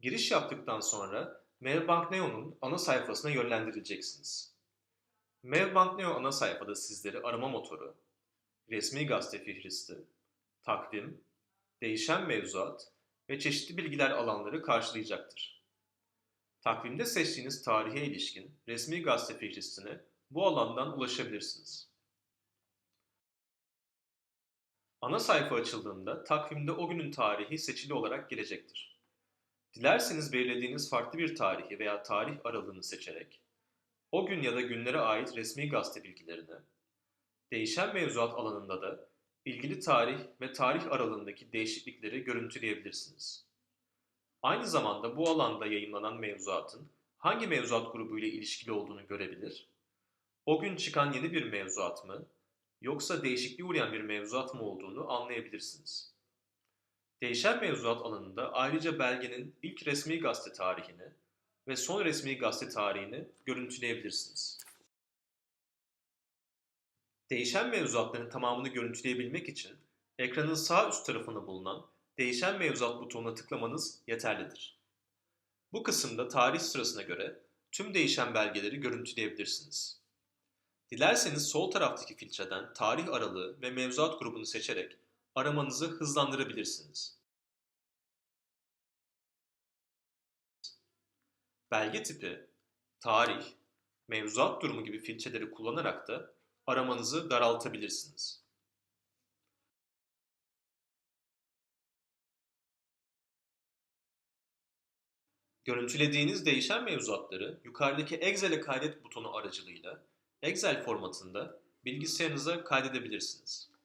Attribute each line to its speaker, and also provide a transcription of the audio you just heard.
Speaker 1: Giriş yaptıktan sonra Mevbank Neo'nun ana sayfasına yönlendirileceksiniz. Mevbank Neo ana sayfada sizleri arama motoru, resmi gazete fihristi, takvim, değişen mevzuat ve çeşitli bilgiler alanları karşılayacaktır. Takvimde seçtiğiniz tarihe ilişkin resmi gazete fihristine bu alandan ulaşabilirsiniz. Ana sayfa açıldığında takvimde o günün tarihi seçili olarak gelecektir. Dilerseniz belirlediğiniz farklı bir tarihi veya tarih aralığını seçerek o gün ya da günlere ait resmi gazete bilgilerini, değişen mevzuat alanında da ilgili tarih ve tarih aralığındaki değişiklikleri görüntüleyebilirsiniz. Aynı zamanda bu alanda yayınlanan mevzuatın hangi mevzuat grubu ile ilişkili olduğunu görebilir, o gün çıkan yeni bir mevzuat mı yoksa değişikliğe uğrayan bir mevzuat mı olduğunu anlayabilirsiniz. Değişen mevzuat alanında ayrıca belgenin ilk resmi gazete tarihini ve son resmi gazete tarihini görüntüleyebilirsiniz. Değişen mevzuatların tamamını görüntüleyebilmek için ekranın sağ üst tarafında bulunan Değişen mevzuat butonuna tıklamanız yeterlidir. Bu kısımda tarih sırasına göre tüm değişen belgeleri görüntüleyebilirsiniz. Dilerseniz sol taraftaki filtreden tarih aralığı ve mevzuat grubunu seçerek aramanızı hızlandırabilirsiniz. Belge tipi, tarih, mevzuat durumu gibi filtreleri kullanarak da aramanızı daraltabilirsiniz. Görüntülediğiniz değişen mevzuatları yukarıdaki Excel'e kaydet butonu aracılığıyla Excel formatında bilgisayarınıza kaydedebilirsiniz.